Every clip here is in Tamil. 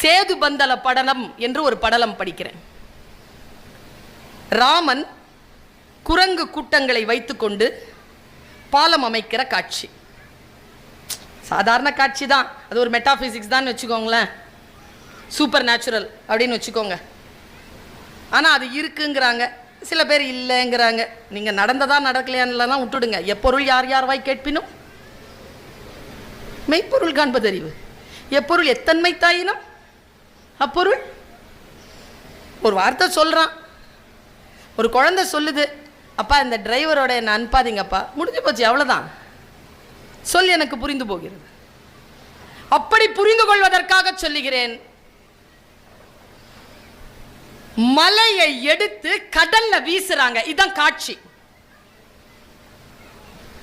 சேது பந்தல படலம் என்று ஒரு படலம் படிக்கிறேன். ராமன் குரங்கு கூட்டங்களை வைத்துக்கொண்டு பாலம் அமைக்கிற காட்சி. சாதாரண காட்சி தான். அது ஒரு மெட்டாஃபிசிக்ஸ் தான் வச்சுக்கோங்களேன். சூப்பர் நேச்சுரல் அப்படின்னு வச்சுக்கோங்க. ஆனால் அது இருக்குங்கிறாங்க. சில பேர் இல்லைங்கிறாங்க. நீங்கள் நடந்ததா நடக்கலையான்லாம் விட்டுடுங்க. எப்பொருள் யார் யார் வாய் கேட்பினும்? மெய்ப்பொருள் காண்பதறிவு. எப்பொருள் எத்தன்மை தாயினும் அப்பொருள்? ஒரு வார்த்தை சொல்கிறான் ஒரு குழந்தை சொல்லுது அப்பா இந்த டிரைவரோட என்னை அனுப்பாதீங்கப்பா. முடிஞ்சு போச்சு அவ்வளோதான் சொல் எனக்கு புரிந்து போகிறது. அப்படி புரிந்து கொள்வதற்காக சொல்லுகிறேன். மலையை எடுத்து கடல்ல வீசுறாங்க. இதுதான் காட்சி.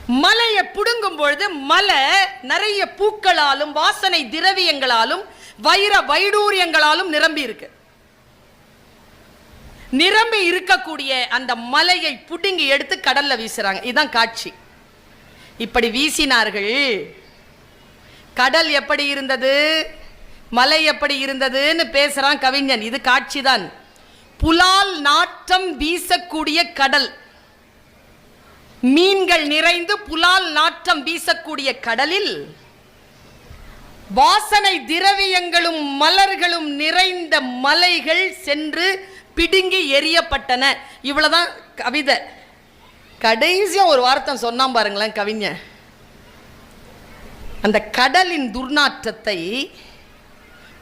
மலையை புடுங்கும் பொழுது மலை நிறைய பூக்களாலும் வாசனை திரவியங்களாலும் வைர வைடூரியங்களாலும் நிரம்பி இருக்கு. நிரம்பி இருக்கக்கூடிய அந்த மலையை புடுங்கி எடுத்து கடல்ல வீசுறாங்க. இதுதான் காட்சி. இப்படி வீசினார்கள். கடல் எப்படி இருந்தது? மலை எப்படி இருந்ததுன்னு பேசுறான் கவிஞன். இது காட்சிதான். புலால் நாற்றம் வீசக்கூடிய கடல். மீன்கள் நிறைந்து புலால் நாற்றம் வீசக்கூடிய கடலில் வாசனை திரவியங்களும் மலர்களும் நிறைந்த மலைகள் சென்று பிடுங்கி எரியப்பட்டன இவ்வளவுதான் கவிதை. கடைசியா ஒரு வார்த்தை சொன்னான் பாருங்களேன் கவிஞன் அந்த கடலின் துர்நாற்றத்தை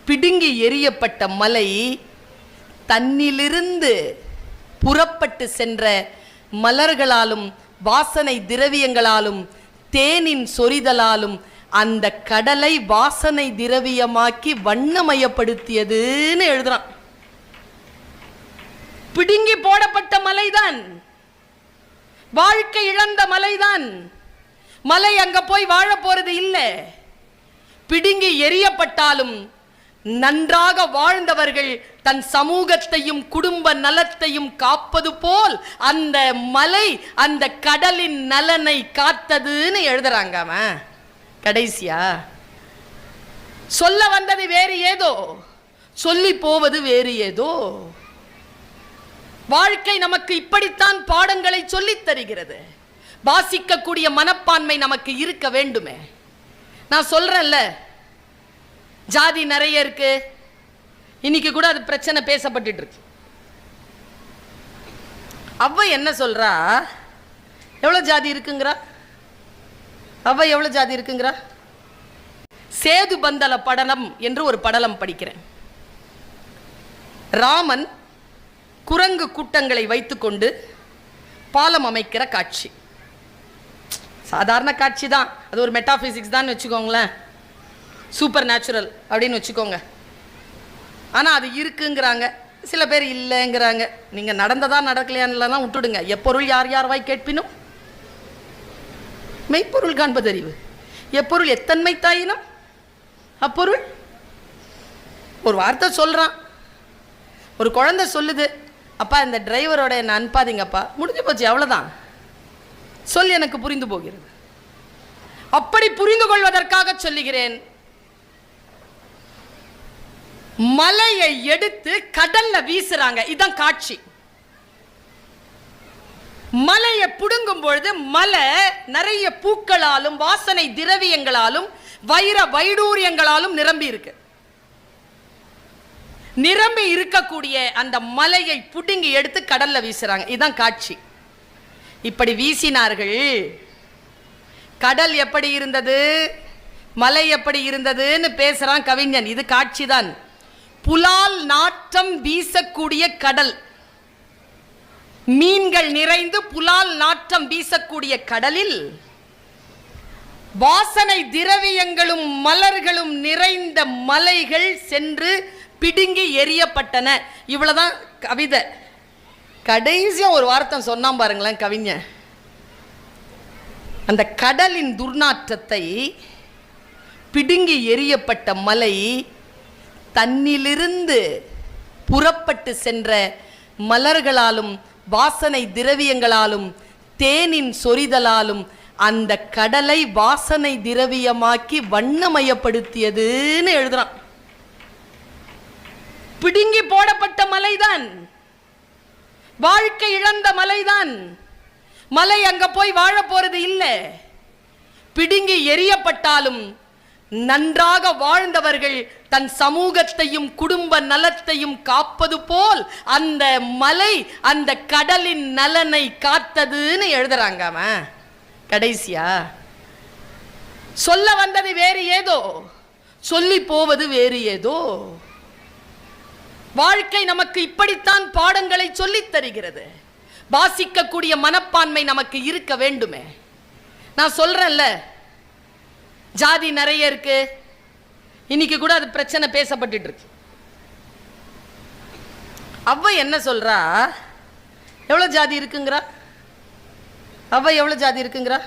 பிடுங்கி எரியப்பட்ட மலை தன்னிலிருந்து புறப்பட்டு சென்ற மலர்களாலும் வாசனை திரவியங்களாலும் தேனின் சொரிதலாலும் அந்த கடலை வாசனை திரவியமாக்கி வண்ணமயப்படுத்தியதுன்னு எழுதுறான். பிடுங்கி போடப்பட்ட மலைதான். வாழ்க்கை இழந்த மலைதான். மலை அங்க போய் வாழ போறது இல்லை. பிடுங்கி எரியப்பட்டாலும் நன்றாக வாழ்ந்தவர்கள் தன் சமூகத்தையும் குடும்ப நலத்தையும் காப்பது போல் அந்த மலை அந்த கடலின் நலனை காத்ததுன்னு எழுதுறாங்க அவன். கடைசியா. சொல்ல வந்தது வேறு ஏதோ சொல்லி போவது வேறு ஏதோ. வாழ்க்கை நமக்கு இப்படித்தான் பாடங்களை சொல்லித் தருகிறது. வாசிக்கக்கூடிய மனப்பான்மை நமக்கு இருக்க வேண்டுமே. நான் சொல்றேன்ல ஜாதி நிறைய இருக்கு. இன்னைக்கு கூட அது பிரச்சனை பேசப்பட்டு இருக்கு. அவ என்ன சொல்றா? எவ்வளவு ஜாதி இருக்குங்கிறா? அவ எவ்வளவு ஜாதி இருக்குங்கிறா? சேது பந்தல படலம் என்று ஒரு படலம் படிக்கிறேன். ராமன் குரங்கு கூட்டங்களை வைத்துக்கொண்டு பாலம் அமைக்கிற காட்சி. சாதாரண காட்சி தான். அது ஒரு மெட்டாஃபிசிக்ஸ் தான் வச்சுக்கோங்களேன். சூப்பர் நேச்சுரல் அப்படின்னு வச்சுக்கோங்க. ஆனால் அது இருக்குங்கிறாங்க. சில பேர் இல்லைங்கிறாங்க. நீங்கள் நடந்ததா நடக்கலையான்லாம் விட்டுடுங்க. எப்பொருள் யார் யார் வாய் கேட்பினும்? மெய்ப்பொருள் காண்பதறிவு. எப்பொருள் எத்தன்மை தாயினும் அப்பொருள் ஒரு வார்த்தை சொல்கிறான் ஒரு குழந்தை சொல்லுது அப்பா இந்த டிரைவரோட என்னை அனுப்பாதீங்கப்பா. முடிஞ்சு போச்சு அவ்வளோதான் சொல் எனக்கு புரிந்து போகிறது. அப்படி புரிந்து கொள்வதற்காக சொல்லுகிறேன். மலையை எடுத்து கடல்ல வீசுறாங்க. இதான் காட்சி. மலையை புடுங்கும் பொழுது மலை நிறைய பூக்களாலும் வாசனை திரவியங்களாலும் வைர வைடூரியங்களாலும் நிரம்பி இருக்கு. நிரம்பி இருக்கக்கூடிய அந்த மலையை புடுங்கி எடுத்து கடல்ல வீசுறாங்க. இதுதான் காட்சி. இப்படி வீசினார்கள். கடல் எப்படி இருந்தது? மலை எப்படி இருந்ததுன்னு பேசுறான் கவிஞன். இது காட்சி தான் புலால் நாற்றம் வீசக்கூடிய கடல். மீன்கள் நிறைந்து புலால் நாற்றம் வீசக்கூடிய கடலில் வாசனை திரவியங்களும் மலர்களும் நிறைந்த மலைகள் சென்று பிடுங்கி எரியப்பட்டன இவ்வளவுதான் கவிதை. கடைசியா ஒரு வார்த்தை சொன்னான் பாருங்களேன் கவிஞன். அந்த கடலின் துர்நாற்றத்தை பிடுங்கி எரியப்பட்ட மலை தன்னிலிருந்து புறப்பட்டு சென்ற மலர்களாலும் வாசனை திரவியங்களாலும் தேனின் சொரிதலாலும் அந்த கடலை வாசனை திரவியமாக்கி வண்ணமயப்படுத்தியதுன்னு எழுதுறான். பிடுங்கி போடப்பட்ட மலைதான். வாழ்க்கை இழந்த மலைதான். மலை அங்க போய் வாழ போறது இல்லை. பிடுங்கி எரியப்பட்டாலும் நன்றாக வாழ்ந்தவர்கள் தன் சமூகத்தையும் குடும்ப நலத்தையும் காப்பது போல் அந்த மலை அந்த கடலின் நலனை காத்ததுன்னு எழுதுறாங்க அவன். கடைசியா. சொல்ல வந்தது வேறு ஏதோ சொல்லி போவது வேறு ஏதோ. வாழ்க்கை நமக்கு இப்படித்தான் பாடங்களை சொல்லித் தருகிறது. வாசிக்கக்கூடிய மனப்பான்மை நமக்கு இருக்க வேண்டுமே. நான் சொல்றேன்ல ஜாதி நிறைய இருக்கு. இன்னைக்கு கூட அது பிரச்சனை பேசப்பட்டு இருக்கு. அவ என்ன சொல்றா? எவ்வளவு ஜாதி இருக்குங்கிறா? அவ எவ்வளவு ஜாதி இருக்குங்கிறா?